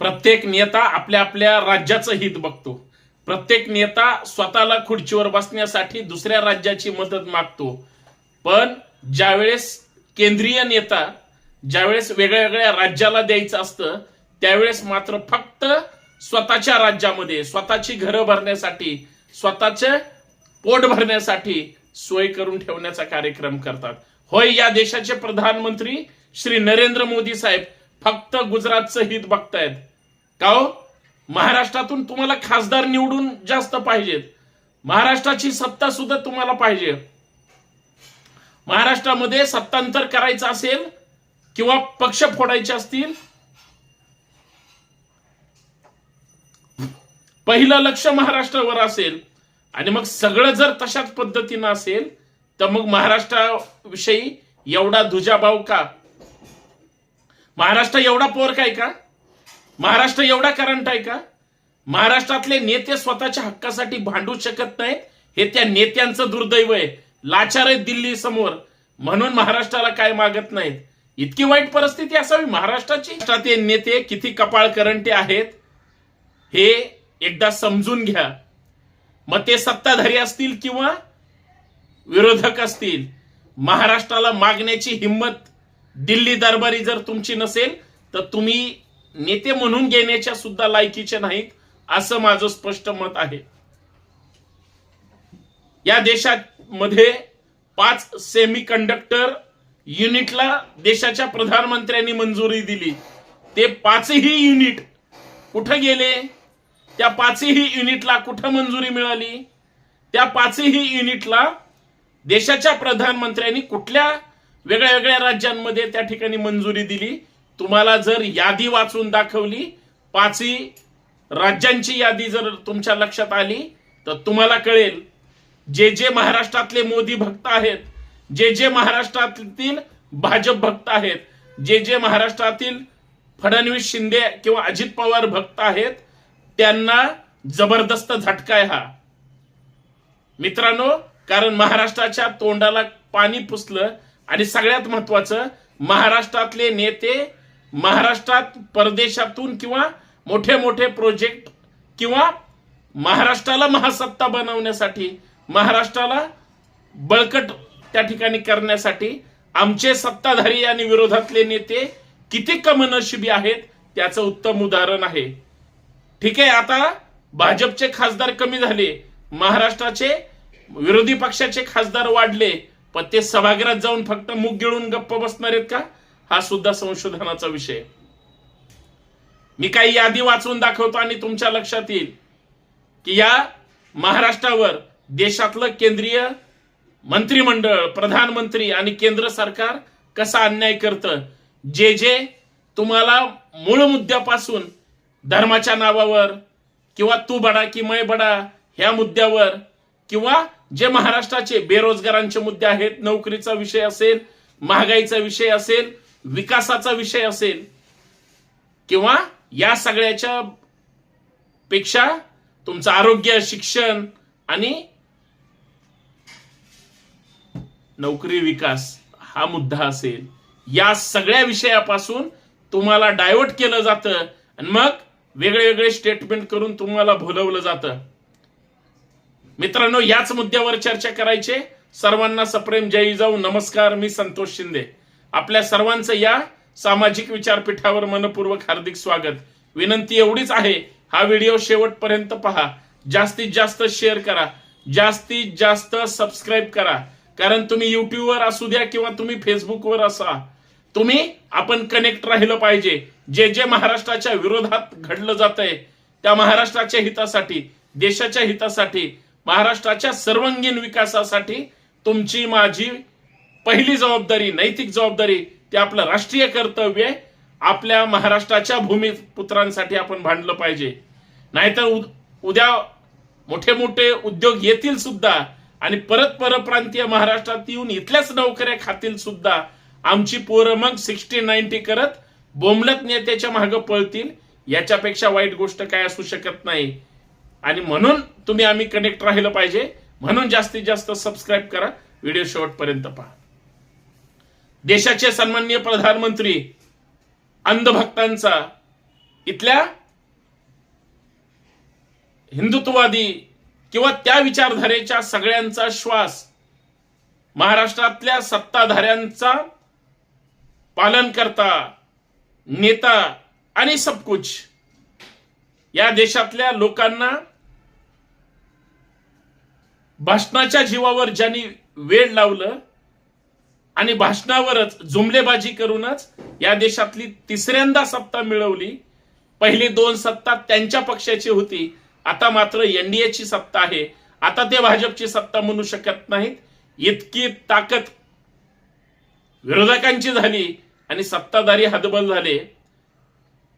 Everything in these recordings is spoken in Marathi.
प्रत्येक नेता आपल्या आपल्या राज्याचं हित बघतो. प्रत्येक नेता स्वतःला खुर्चीवर बसण्यासाठी दुसऱ्या राज्याची मदत मागतो. पण ज्यावेळेस केंद्रीय नेता ज्यावेळेस वेगळ्या वेगळ्या राज्याला द्यायचं असतं त्यावेळेस मात्र फक्त स्वतःच्या राज्यामध्ये स्वतःची घरं भरण्यासाठी स्वतःचे पोट भरण्यासाठी सोय करून ठेवण्याचा कार्यक्रम करतात. होय या देशाचे प्रधानमंत्री श्री नरेंद्र मोदी साहेब फक्त गुजरातचं हित बघतायत. का हो? महाराष्ट्रातून तुम्हाला खासदार निवडून जास्त पाहिजेत. महाराष्ट्राची सत्ता सुद्धा तुम्हाला पाहिजे. महाराष्ट्रामध्ये सत्तांतर करायचं असेल किंवा पक्ष फोडायचे असतील पहिलं लक्ष महाराष्ट्रावर असेल आणि मग सगळं जर तशाच पद्धतीनं असेल तर मग महाराष्ट्राविषयी एवढा दुजाभाव का? महाराष्ट्र एवढा पोर काय का? महाराष्ट्र एवढा करंट आहे का? महाराष्ट्रातले नेते स्वतःच्या हक्कासाठी भांडू शकत नाहीत. हे त्या नेत्यांचं दुर्दैव आहे. लाचार आहेत दिल्ली समोर म्हणून महाराष्ट्राला काय मागत नाहीत. इतकी वाईट परिस्थिती असावी. महाराष्ट्राची महाराष्ट्रातील नेते किती कपाळ करंटे आहेत हे एकदा समजून घ्या. मग ते सत्ताधारी असतील किंवा विरोधक असतील महाराष्ट्राला मागण्याची हिंमत दिल्ली दरबारी जर तुमची नसेल तर तुम्ही नेते म्हणून घेण्याच्या सुद्धा लायकीचे नाहीत असं माझं स्पष्ट मत आहे. या देशामध्ये पाच सेमी कंडक्टर युनिटला देशाच्या प्रधानमंत्र्यांनी मंजुरी दिली. ते पाचही युनिट कुठं गेले? त्या पाचही युनिटला कुठं मंजुरी मिळाली? त्या पाचही युनिटला देशाच्या प्रधानमंत्र्यांनी कुठल्या वेगळ्या वेगळ्या राज्यांमध्ये त्या ठिकाणी मंजुरी दिली? तुम्हाला जर यादी वाचून दाखवली पाचही राज्यांची यादी जर तुमच्या लक्षात आली तर तुम्हाला कळेल जे जे महाराष्ट्रातले मोदी भक्त आहेत जे जे महाराष्ट्रातील भाजप भक्त आहेत जे जे महाराष्ट्रातील फडणवीस शिंदे किंवा अजित पवार भक्त आहेत त्यांना जबरदस्त झटका आहे हा. मित्रांनो कारण महाराष्ट्राच्या तोंडाला पाणी पुसलं आणि सगळ्यात महत्वाचं महाराष्ट्रातले नेते महाराष्ट्रात परदेशातून किंवा मोठे मोठे प्रोजेक्ट किंवा महाराष्ट्राला महासत्ता बनवण्यासाठी महाराष्ट्राला बळकट त्या ठिकाणी करण्यासाठी आमचे सत्ताधारी आणि विरोधातले नेते किती कमनशिबी आहेत त्याचं उत्तम उदाहरण आहे. ठीक आहे आता भाजपचे खासदार कमी झाले महाराष्ट्राचे विरोधी पक्षाचे खासदार वाढले पण ते सभागृहात जाऊन फक्त मूग गिळून गप्प बसणार आहेत का? हा सुद्धा संशोधनाचा विषय. मी काही यादी वाचून दाखवतो आणि तुमच्या लक्षात येईल की या महाराष्ट्रावर देशातलं केंद्रीय मंत्रिमंडळ प्रधानमंत्री आणि केंद्र सरकार कसा अन्याय करतं? जे जे तुम्हाला मूळ मुद्द्यापासून धर्माच्या नावावर किंवा तू बडा की मै बडा ह्या मुद्द्यावर किंवा जे महाराष्ट्राचे बेरोजगारांचे मुद्दे आहेत नोकरीचा विषय असेल महागाईचा विषय असेल विकासाचा विषय असेल किंवा या सगळ्याच्या पेक्षा तुमचं आरोग्य शिक्षण आणि नोकरी विकास हा मुद्दा असेल. या सगळ्या विषयापासून तुम्हाला डायव्हर्ट केलं जातं आणि मग वेगळे वेगळे स्टेटमेंट करून तुम्हाला भुलवलं जातं. मित्रांनो याच मुद्द्यावर चर्चा करायचे. सर्वांना सप्रेम जय जाऊ. नमस्कार मी संतोष शिंदे. आपल्या सर्वांचं या सामाजिक विचारपीठावर मनपूर्वक हार्दिक स्वागत. विनंती एवढीच आहे हा व्हिडिओ शेवटपर्यंत पहा. जास्तीत जास्त शेअर करा. जास्तीत जास्त सबस्क्राईब करा. कारण तुम्ही युट्यूबवर असू द्या किंवा तुम्ही फेसबुकवर असा. तुम्ही आपण कनेक्ट राहिलं पाहिजे. जे जे महाराष्ट्राच्या विरोधात घडलं जात आहे त्या महाराष्ट्राच्या हितासाठी देशाच्या हितासाठी महाराष्ट्राच्या सर्वांगीण विकासासाठी तुमची माझी पहिली जबाबदारी नैतिक जबाबदारी ते आपलं राष्ट्रीय कर्तव्य आहे. आपल्या महाराष्ट्राच्या भूमिपुत्रांसाठी आपण भांडलं पाहिजे. नाहीतर उद्या मोठे मोठे उद्योग येतील सुद्धा आणि परत परप्रांतीय महाराष्ट्रात येऊन इथल्याच नोकऱ्या खातील सुद्धा आमची पोरं मग सिक्स्टी नाईन्टी करत बोमलत नेत्याच्या मागं पळतील. याच्यापेक्षा वाईट गोष्ट काय असू शकत नाही. आणि म्हणून तुम्ही आम्ही कनेक्ट राहिलं पाहिजे. म्हणून जास्तीत जास्त सबस्क्राईब करा. व्हिडिओ शेवटपर्यंत पहा. देशाचे सन्माननीय प्रधानमंत्री अंधभक्तांचा इथल्या हिंदुत्ववादी किंवा त्या विचारधारेच्या सगळ्यांचा श्वास महाराष्ट्रातल्या सत्ताधाऱ्यांचा पालन करता नेता आणि सबकुच या देशातल्या लोकांना भाषणाच्या जीवावर ज्यांनी वेळ लावलं आणि भाषणावरच जुमलेबाजी करूनच या देशातली तिसऱ्यांदा सत्ता मिळवली. पहिली दोन सत्ता त्यांच्या पक्षाची होती. आता मात्र एनडीएची सत्ता आहे. आता ते भाजपची सत्ता म्हणू शकत नाहीत. इतकी ताकद विरोधकांची झाली आणि सत्ताधारी हदबल झाले.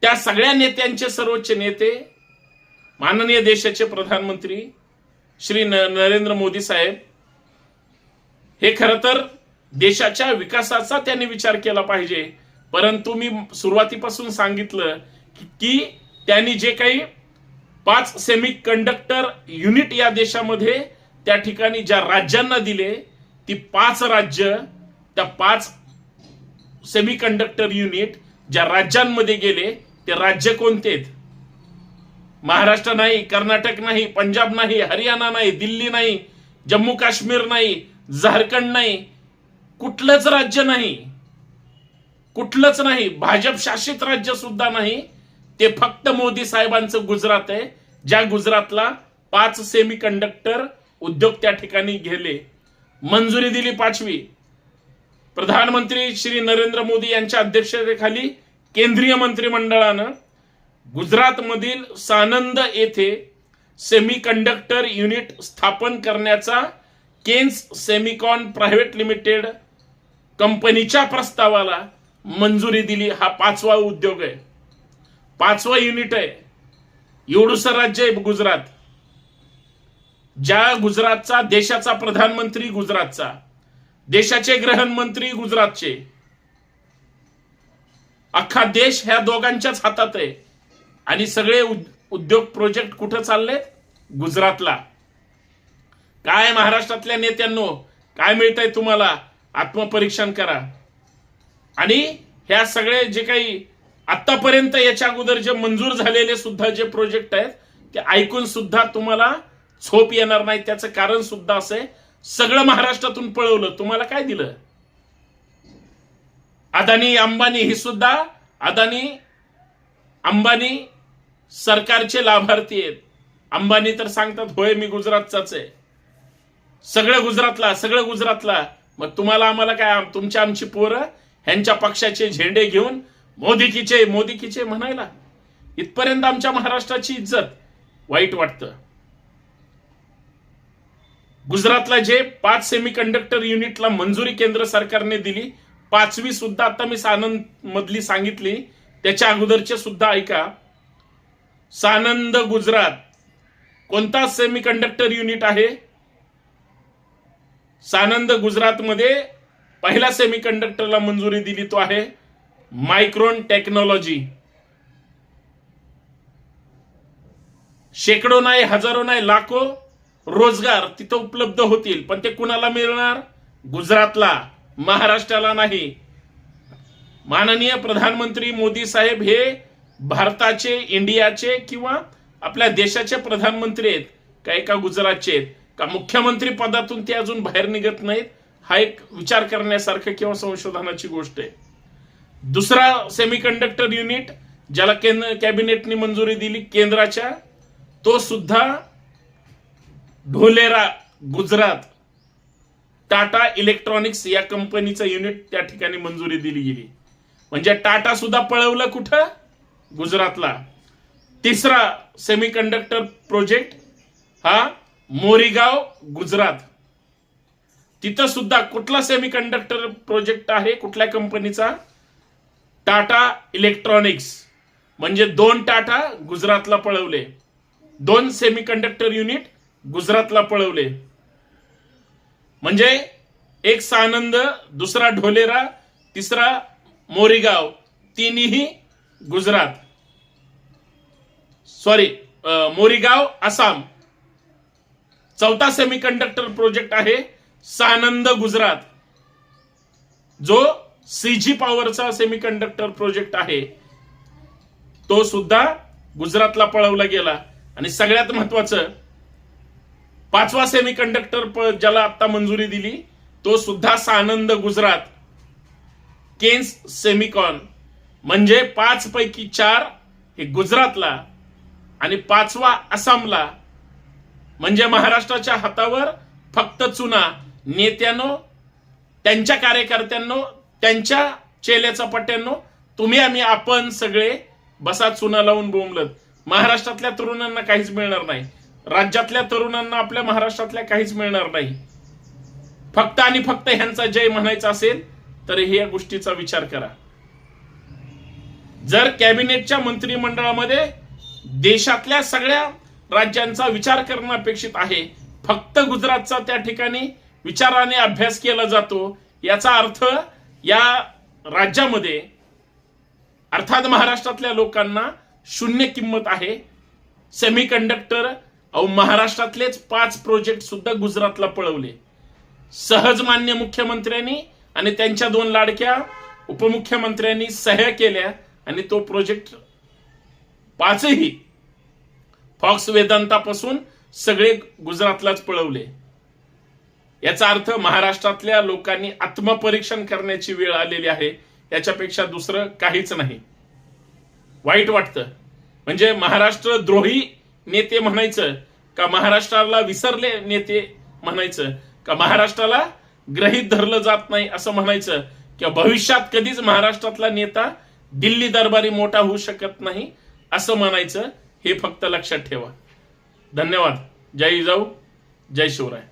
त्या सगळ्या नेत्यांचे सर्वोच्च नेते माननीय देशाचे प्रधानमंत्री श्री नरेंद्र मोदी साहेब. हे खरं तर देशाच्या विकासाचा त्यांनी विचार केला पाहिजे. परंतु मी सुरुवातीपासून सांगितलं की- की त्यांनी जे काही पाच सेमी कंडक्टर युनिट या देशामध्ये त्या ठिकाणी ज्या राज्यांना दिले ती पाच राज्य त्या पाच सेमी कंडक्टर युनिट ज्या राज्यांमध्ये गेले ते राज्य कोणते महाराष्ट्र नाही कर्नाटक नाही पंजाब नाही हरियाणा नाही दिल्ली नाही जम्मू काश्मीर नाही झारखंड नाही कुठलंच राज्य नाही. कुठलंच नाही. भाजप शासित राज्य सुद्धा नाही. ते फक्त मोदी साहेबांचं गुजरात आहे. ज्या गुजरातला पाच सेमी कंडक्टर उद्योग त्या ठिकाणी गेले. मंजुरी दिली पाचवी. प्रधानमंत्री श्री नरेंद्र मोदी यांच्या अध्यक्षतेखाली केंद्रीय मंत्रिमंडळानं गुजरातमधील सानंद येथे सेमी कंडक्टर युनिट स्थापन करण्याचा केन्स सेमिकॉन प्रायव्हेट लिमिटेड कंपनीच्या प्रस्तावाला मंजुरी दिली हा पाचवा उद्योग आहे. पाचवा युनिट आहे. एवढूस राज्य आहे गुजरात. ज्या गुजरातचा देशाचा प्रधानमंत्री गुजरातचा देशाचे गृहमंत्री गुजरातचे अख्खा देश ह्या दोघांच्याच हातात आहे. आणि सगळे उद्योग प्रोजेक्ट कुठं चालले? गुजरातला. काय महाराष्ट्रातल्या नेत्यांनो काय मिळतंय तुम्हाला? आत्मपरीक्षण करा. आणि ह्या सगळे जे काही आतापर्यंत याच्या अगोदर जे मंजूर झालेले सुद्धा जे प्रोजेक्ट आहेत ते ऐकून सुद्धा तुम्हाला झोप येणार नाही. त्याचं कारण सुद्धा असं आहे. सगळं महाराष्ट्रातून पळवलं. तुम्हाला काय दिलं? अदानी अंबानी ही सुद्धा अदानी अंबानी सरकारचे लाभार्थी आहेत. अंबानी तर सांगतात होय मी गुजरातचाच आहे. सगळं गुजरातला सगळं गुजरातला. मग तुम्हाला आम्हाला काय तुमच्या आमची पोरं ह्यांच्या पक्षाचे झेंडे घेऊन मोदी मोदीकीचे मोदी म्हणायला. इथपर्यंत आमच्या महाराष्ट्राची इज्जत वाईट वाटतं. गुजरातला जे पाच सेमी कंडक्टर युनिटला मंजुरी केंद्र सरकारने दिली पाचवी सुद्धा आता मी सानंद मधली सांगितली त्याच्या अगोदरचे सुद्धा ऐका. सानंद गुजरात कोणता सेमी कंडक्टर युनिट आहे? सानंद गुजरातमध्ये पहिला सेमी कंडक्टरला मंजुरी दिली तो आहे मायक्रोन टेक्नॉलॉजी शेकडो नाही हजारो नाही लाखो रोजगार तिथं उपलब्ध होतील. पण ते कुणाला मिळणार? गुजरातला महाराष्ट्राला नाही. माननीय प्रधानमंत्री मोदी साहेब हे भारताचे इंडियाचे किंवा आपल्या देशाचे प्रधानमंत्री आहेत का एका गुजरातचे आहेत? का मुख्यमंत्री पदातून ते अजून बाहेर निघत नाहीत? हा एक विचार करण्यासारखं किंवा संशोधनाची गोष्ट आहे. दुसरा सेमीकंडक्टर युनिट ज्याला केंद्र कॅबिनेटनी मंजुरी दिली केंद्राच्या तो सुद्धा ढोलेरा गुजरात टाटा इलेक्ट्रॉनिक्स या कंपनीचं युनिट त्या ठिकाणी मंजुरी दिली गेली. म्हणजे टाटा सुद्धा पळवलं कुठं? गुजरातला. तिसरा सेमीकंडक्टर प्रोजेक्ट हा मोरीगाव गुजरात. तिथं सुद्धा कुठला सेमीकंडक्टर प्रोजेक्ट आहे कुठल्या कंपनीचा टाटा इलेक्ट्रॉनिक्स. म्हणजे दोन टाटा गुजरातला पळवले. दोन सेमीकंडक्टर युनिट गुजरातला पळवले. म्हणजे एक सानंद दुसरा ढोलेरा तिसरा मोरीगाव. तिन्ही गुजरात. सॉरी मोरीगाव आसाम. चौथा सेमीकंडक्टर प्रोजेक्ट आहे सानंद गुजरात. जो सीजी पॉवरचा सेमीकंडक्टर प्रोजेक्ट आहे तो सुद्धा गुजरातला पळवला गेला. आणि सगळ्यात महत्वाचं पाचवा सेमी कंडक्टर ज्याला आता मंजुरी दिली तो सुद्धा सानंद गुजरात. Keynes Semicon. म्हणजे पाच पैकी चार हे गुजरातला आणि पाचवा आसामला. म्हणजे महाराष्ट्राच्या हातावर फक्त चुना. नेत्यानो त्यांच्या कार्यकर्त्यांनो त्यांच्या चेल्याचा पट्ट्यांनो तुम्ही आम्ही आपण सगळे बसा चुना लावून बोंबलत. महाराष्ट्रातल्या तरुणांना काहीच मिळणार नाही. राज्यातल्या तरुणांना आपल्या महाराष्ट्रातल्या काहीच मिळणार नाही. फक्त आणि फक्त ह्यांचा जय म्हणायचा असेल तर हे या गोष्टीचा विचार करा. जर कॅबिनेटच्या मंत्रिमंडळामध्ये देशातल्या सगळ्या राज्यांचा विचार करणं अपेक्षित आहे. फक्त गुजरातचा त्या ठिकाणी विचाराने अभ्यास केला जातो. याचा अर्थ या राज्यामध्ये अर्थात महाराष्ट्रातल्या लोकांना शून्य किंमत आहे. सेमी कंडक्टर अहो महाराष्ट्रातलेच पाच प्रोजेक्ट सुद्धा गुजरातला पळवले. सहज मान्य मुख्यमंत्र्यांनी आणि त्यांच्या दोन लाडक्या उपमुख्यमंत्र्यांनी सह्या केल्या आणि तो प्रोजेक्ट पाचही फॉक्स वेदांतापासून सगळे गुजरातलाच पळवले. याचा अर्थ महाराष्ट्रातल्या लोकांनी आत्मपरीक्षण करण्याची वेळ आलेली आहे याच्यापेक्षा दुसरं काहीच नाही. वाईट वाटतं. म्हणजे महाराष्ट्र द्रोही नेते म्हणायचं का महाराष्ट्राला विसरले नेते म्हणायचं का महाराष्ट्राला ग्रहित धरलं जात नाही असं म्हणायचं किंवा भविष्यात कधीच महाराष्ट्रातला नेता दिल्ली दरबारी मोठा होऊ शकत नाही असं म्हणायचं हे फक्त लक्षात ठेवा. धन्यवाद. जय जाऊ जय शिवराय.